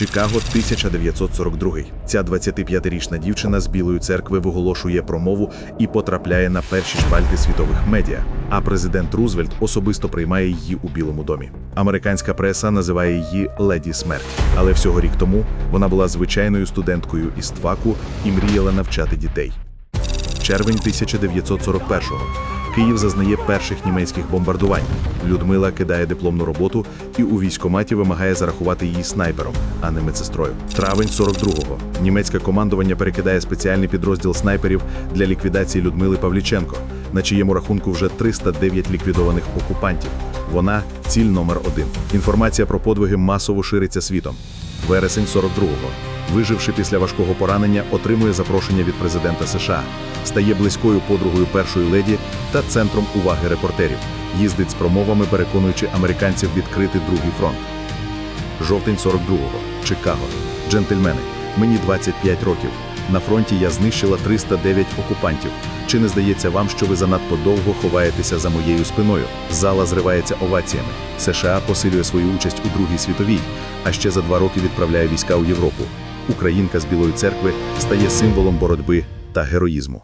Чикаго 1942. Ця 25-річна дівчина з Білої церкви виголошує промову і потрапляє на перші шпальти світових медіа. А президент Рузвельт особисто приймає її у Білому домі. Американська преса називає її леді смерть. Але всього рік тому вона була звичайною студенткою із ТВАКу і мріяла навчати дітей. Червень 1941-го. Київ зазнає перших німецьких бомбардувань. Людмила кидає дипломну роботу і у військкоматі вимагає зарахувати її снайпером, а не медсестрою. Травень 42-го. Німецьке командування перекидає спеціальний підрозділ снайперів для ліквідації Людмили Павліченко, на чиєму рахунку вже 309 ліквідованих окупантів. Вона ціль номер один. Інформація про подвиги масово шириться світом. Вересень 42-го. Виживши після важкого поранення, отримує запрошення від президента США, стає близькою подругою першої леді та центром уваги репортерів. Їздить з промовами, переконуючи американців відкрити другий фронт. Жовтень 42-го. Чикаго. Джентльмени, мені 25 років. На фронті я знищила 309 окупантів. Чи не здається вам, що ви занадто довго ховаєтеся за моєю спиною? Зала зривається оваціями. США посилює свою участь у Другій світовій, а ще за два роки відправляє війська у Європу. Українка з Білої церкви стає символом боротьби та героїзму.